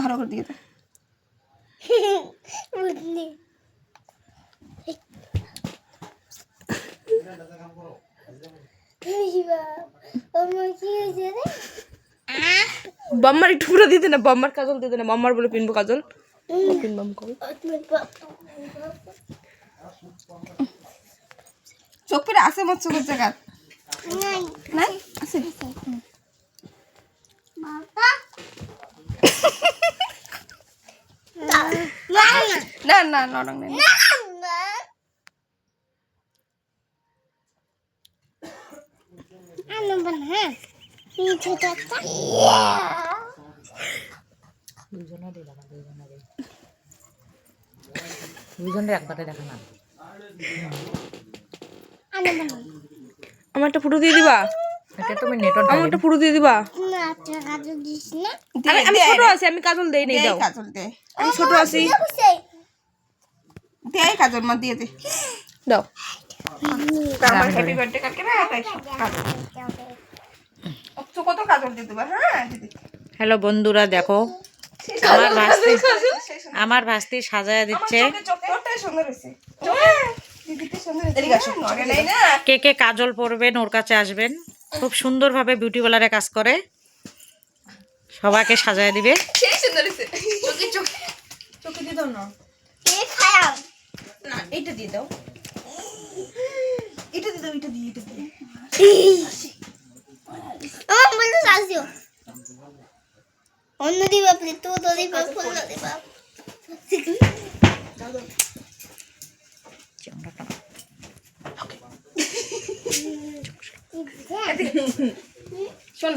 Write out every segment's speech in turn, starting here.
ভালো করে দিয়ে দে। বুঝলি। কি হয়েছে রে? বাম্মার একটু পুরো দিতে না বাম্মার কাজল দিতে না মাম্মার বলে পিনবো কাজল। পিনবাম কল চোখ পেরে আসে আমার চোখের জায়গা নাই। নাই? আছে। না না লড়ং নেই। দুজনের একবারে দেখা না। আমারটা ফটো দিয়ে দিবা। একটা ফটো দিয়ে দিবা। আমি আমি ছোট আছি আমি কাজল দেই নেই দাও। কাজল দে। আমি ছোট আছি। দে কাজল মা দিয়ে দে। দাও। আমার হ্যাপি বার্থডে কালকে না? তাই তো কত কাজল দিয়ে দেবো হ্যাঁ? হ্যালো বন্ধুরা দেখো। আমার ভাস্তি আমার ভাস্তি সাজায় দিচ্ছে। নাই না। কে কে কাজল পরবেন ওর কাছে আসবেন। খুব সুন্দরভাবে বিউটি পার্লারে কাজ করে। সবাইকে সাজায় দিবে। চোখে দিয়ে দাও না। কে খায়াম না এইটা দিয়ে দাও। এটা দিয়ে দাও এটা দিয়ে এটা দিয়ে। আমার বলতে আসিও অন্য দিবা তো তো দিবা ফুল দিবা। শোনো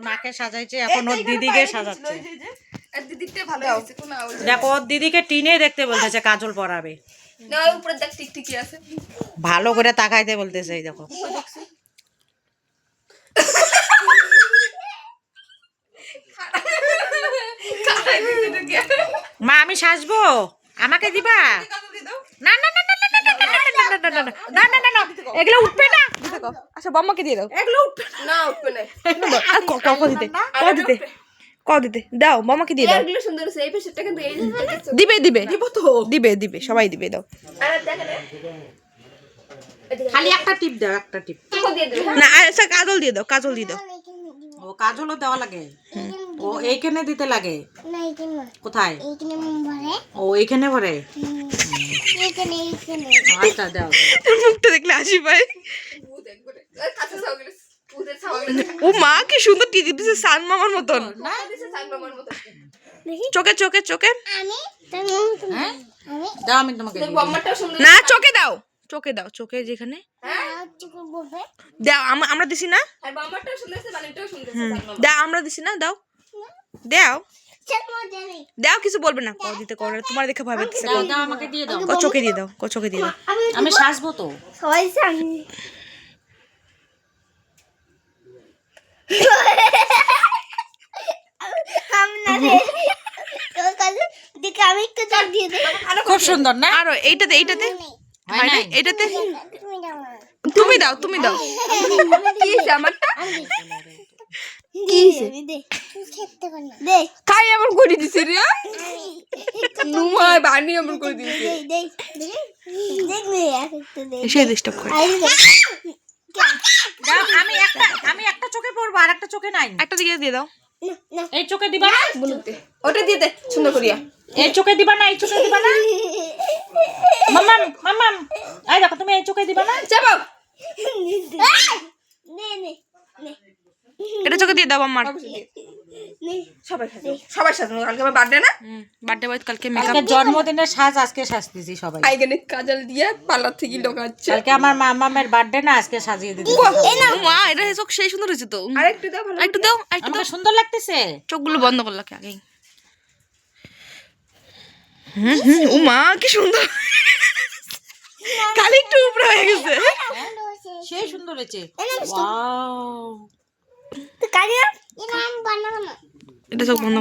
ওর মাকে সাজাইছে এখন ওর দিদিকে সাজাচ্ছে দেখো ওর দিদিকে টিনে দেখতে বলতেছে কাজল পরাবে না ওই উপরে দেখ ঠিক ঠিকই আছে ভালো করে তাকাইতে বলতেছে এই দেখো মা আমি সাজবো আমাকে দিবা না না না না না না না না না না না না না না না এগুলো উঠবে না আচ্ছা বাম্মাকে দিয়ে দাও। এগুলো উঠবে না। উঠবে না। আর দিতে? দিতে? ক দিতে? দাও মামাকে দিয়ে দাও। এগুলো সুন্দর এই পেশারটা কিন্তু এই যে দিবে দিবে। দিব তো। দিবে দিবে। সবাই দিবে দাও। আর দেখেন খালি একটা টিপ দাও একটা টিপ। না আচ্ছা কাজল দিয়ে দাও কাজল দিয়ে দাও। ও কাজলও দেওয়া লাগে। ও এইখানে দিতে লাগে? কোথায়? এইখানে ভরে। ও এইখানে ভরে? এইখানে এইখানে। আচ্ছা দাও তোর মুখটা দেখলে হাসি পায়। ও মা কি সুন্দর টিকে দিছে সান মামার মতন। চোখে চোখে চোখে। হ্যাঁ? আমি দাও আমি তোমাকে দিয়ে দিই। সুন্দর না চোখে দাও। চোখে দাও চোখে যেখানে। দাও আমরা দিছি না? সাংবামা দাও আমরা দিছি না? দাও। দাও। দাও কিছু বলবে না। কও দিতে করে তোমার দেখে ভয় পেতেছে দাও আমাকে দিয়ে দাও। চোখে দিয়ে দাও ক চোখে দিয়ে দাও। আমি সাজবো তো। সবাই খুব সুন্দর না? আরও এইটাতে এইটাতে? হ্যাঁ। এটাতে তুমি দাও তুমি দাও কি আমারটা? এমন দিছে রে নুমায় এমন দিছে। দাও আমি একটা আমি একটা চোখে পড়ব আর একটা চোখে নাই। একটা দিকে দিয়ে দাও। এই চোখে দিবা না? বলতে ওটা দিয়ে দে সুন্দর করিয়া। এই চোখে দিবা না এই চোখে দিবা না? মামাম মামাম এই দেখো তুমি এই চোখে দিবা না? চাপাও নে নে নে এটা চোখে দিয়ে দাও আমার সবাই সবাই সাজানো কালকে আমার বার্থডে না? বার্থডে বয় কালকে মেকআপ জন্মদিনের সাজ আজকে সাজতেছি সবাই। আইগেনে কাজল দিয়ে পার্লার থেকে লোকাচ্ছে কালকে আমার মামামের বার্থডে না আজকে সাজিয়ে দিদি মা এটা চোখ সেই সুন্দর হয়েছে তো। আরেকটু দাও ভালো একটু দাও একটু দাও। সুন্দর লাগতেছে? চোখগুলো বন্ধ করল কি আগেই। হুম হুম ও মা কি সুন্দর। খালি একটু উপরে হয়ে গেছে। সেই সুন্দর হয়েছে। ওয়াও। এটা চোখ বন্ধ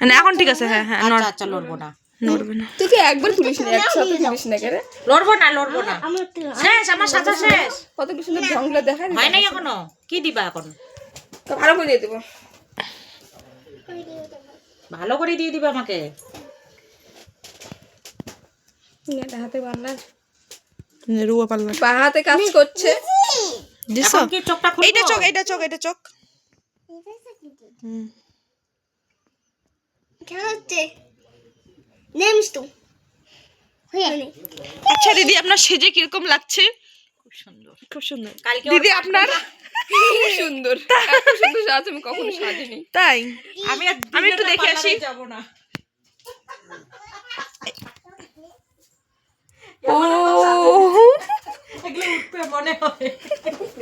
মানে এখন ঠিক আছে হ্যাঁ হ্যাঁ আচ্ছা আচ্ছা লড়বো না। নড়বে না। তুই কি একবার তুলিস না একসাথে তুলিস না কেন লড়বো না লড়বো না। শেষ আমার সাজা শেষ। কত কি সুন্দর হয় নাই এখনও? কি দিবা এখন? তো ভালো করে দিয়ে দেবো। ভালো করে দিয়ে দিবা আমাকে। এটা হাতে বান্না রুয়া পাল্লা। বা হাতে কাজ করছে। দিছো? এইটা চোখ এইটা চোখ এটা চোখ। আচ্ছা দিদি আপনার সেজে কীরকম লাগছে? খুব সুন্দর। খুব সুন্দর। দিদি আপনার? সুন্দর। সুন্দর সাজ আমি কখনো সাজিনি। তাই। আমি আমি একটু দেখে আসি। যাব না। ও। থাকলে উঠবে মনে হয়